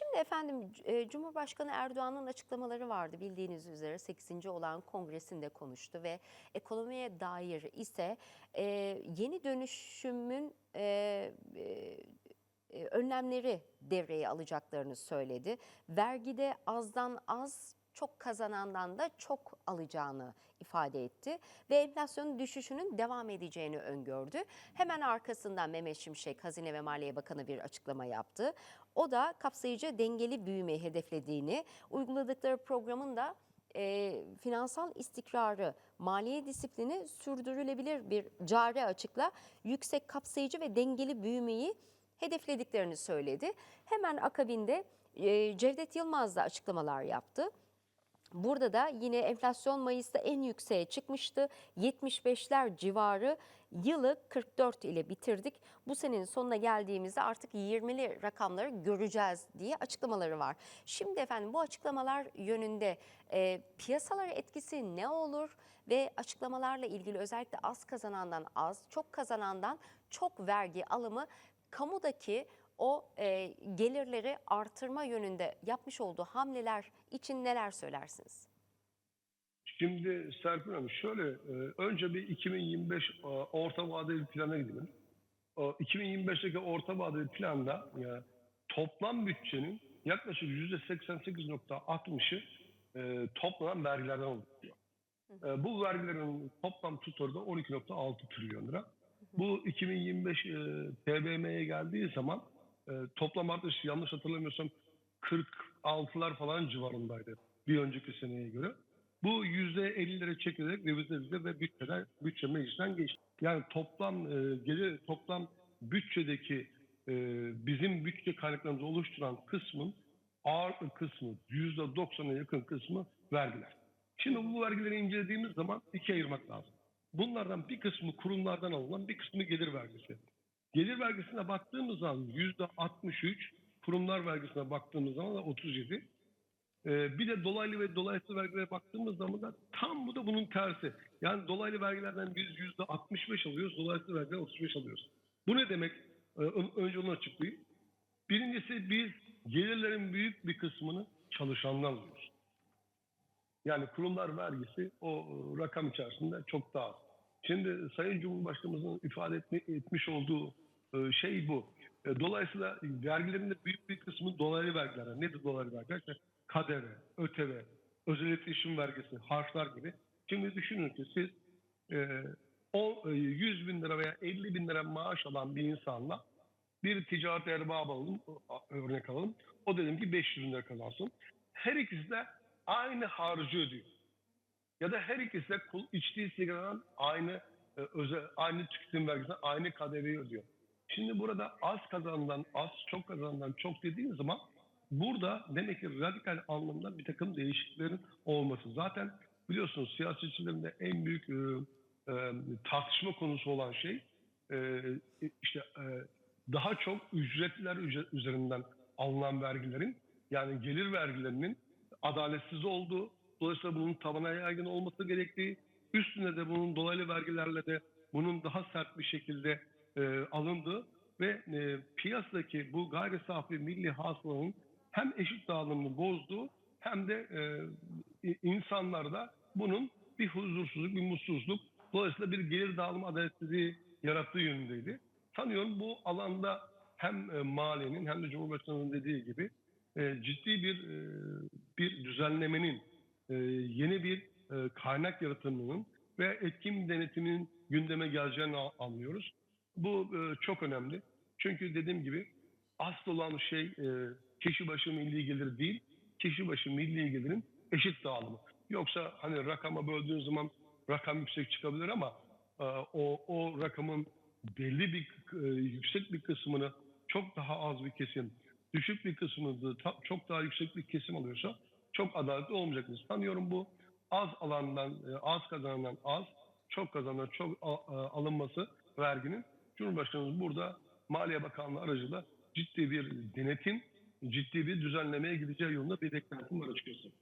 Şimdi efendim e, Cumhurbaşkanı Erdoğan'ın açıklamaları vardı bildiğiniz üzere 8. olan kongresinde konuştu ve ekonomiye dair ise e, yeni dönüşümün e, önlemleri devreye alacaklarını söyledi. Vergide azdan az çok kazanandan da çok alacağını ifade etti ve enflasyonun düşüşünün devam edeceğini öngördü. Hemen arkasından Mehmet Şimşek Hazine ve Maliye Bakanı bir açıklama yaptı. O da kapsayıcı dengeli büyümeyi hedeflediğini, uyguladıkları programın da e, finansal istikrarı, maliye disiplini sürdürülebilir bir cari açıkla yüksek kapsayıcı ve dengeli büyümeyi hedeflediklerini söyledi. Hemen akabinde e, Cevdet Yılmaz da açıklamalar yaptı. Burada da yine enflasyon Mayıs'ta en yükseğe çıkmıştı. 75'ler civarı yılı 44 ile bitirdik. Bu senenin sonuna geldiğimizde artık 20'li rakamları göreceğiz diye açıklamaları var. Şimdi efendim bu açıklamalar yönünde e, piyasalara etkisi ne olur ve açıklamalarla ilgili özellikle az kazanandan az, çok kazanandan çok vergi alımı kamudaki o e, gelirleri artırma yönünde yapmış olduğu hamleler için neler söylersiniz? Şimdi Serpil Hanım şöyle e, önce bir 2025 e, orta vadeli plana gidelim. O 2025'teki orta vadeli planda e, toplam bütçenin yaklaşık %88.60'ı e, toplanan vergilerden oluşuyor. E, bu vergilerin toplam tutarı da 12.6 trilyon lira. Bu 2025 e, TBM'ye geldiği zaman e, toplam artış yanlış hatırlamıyorsam 46'lar falan civarındaydı bir önceki seneye göre. Bu %50'lere çekilerek revize edildi ve bütçeden, bütçe meclisten geçti. Yani toplam e, gelir, toplam bütçedeki e, bizim bütçe kaynaklarımızı oluşturan kısmın ağırlık kısmı, %90'a yakın kısmı vergiler. Şimdi bu vergileri incelediğimiz zaman ikiye ayırmak lazım. Bunlardan bir kısmı kurumlardan alınan, bir kısmı gelir vergisi. Gelir vergisine baktığımız zaman yüzde 63, kurumlar vergisine baktığımız zaman da 37. Ee, bir de dolaylı ve dolaysız vergilere baktığımız zaman da tam bu da bunun tersi. Yani dolaylı vergilerden biz yüzde 65 alıyoruz, dolaysız vergiler 35 alıyoruz. Bu ne demek? Ee, ön- önce onu açıklayayım. Birincisi biz gelirlerin büyük bir kısmını çalışandan alıyoruz. Yani kurumlar vergisi o e, rakam içerisinde çok daha az. Şimdi Sayın Cumhurbaşkanımızın ifade etme- etmiş olduğu e, şey bu. E, Dolayısıyla vergilerin büyük bir kısmı dolaylı vergiler. Nedir dolaylı vergiler? İşte KDV, ÖTV, özel iletişim vergisi, harçlar gibi. Şimdi düşünün ki siz e, o e, 100 bin lira veya 50 bin lira maaş alan bir insanla bir ticaret erbabı alalım, örnek alalım. O dedim ki 500 bin lira kazansın. Her ikisi de aynı harcı ödüyor. Ya da her ikisi de kul, içtiği sigaradan aynı e, özel, aynı tüketim vergisinden aynı KDV'yi ödüyor. Şimdi burada az kazanılan az, çok kazanılan çok dediğiniz zaman burada demek ki radikal anlamda bir takım değişikliklerin olması. Zaten biliyorsunuz siyasetçilerin de en büyük e, e, tartışma konusu olan şey e, işte e, daha çok ücretler üzerinden alınan vergilerin yani gelir vergilerinin adaletsiz olduğu, dolayısıyla bunun tabana yaygın olması gerektiği, üstüne de bunun dolaylı vergilerle de bunun daha sert bir şekilde e, alındığı ve e, piyasadaki bu gayri safi milli hasılanın hem eşit dağılımını bozduğu hem de e, insanlarda bunun bir huzursuzluk, bir mutsuzluk, dolayısıyla bir gelir dağılımı adaletsizliği yarattığı yönündeydi. Sanıyorum bu alanda hem e, maliyenin hem de Cumhurbaşkanı'nın dediği gibi e, ciddi bir e, bir düzenlemenin, e, yeni bir e, kaynak yaratımının ve etkin denetiminin gündeme geleceğini anlıyoruz. Bu e, çok önemli. Çünkü dediğim gibi asıl olan şey e, kişi başı milli gelir değil, kişi başı milli gelirin eşit dağılımı. Yoksa hani rakama böldüğün zaman rakam yüksek çıkabilir ama o, o rakamın belli bir yüksek bir kısmını çok daha az bir kesim, düşük bir kısmını da çok daha yüksek bir kesim alıyorsa çok adaletli olmayacaktır. Sanıyorum bu az alandan, e, az kazanandan az, çok kazanan çok alınması verginin Cumhurbaşkanımız burada Maliye Bakanlığı aracılığıyla ciddi bir denetim, ciddi bir düzenlemeye gideceği yolunda bir beklentim var açıkçası.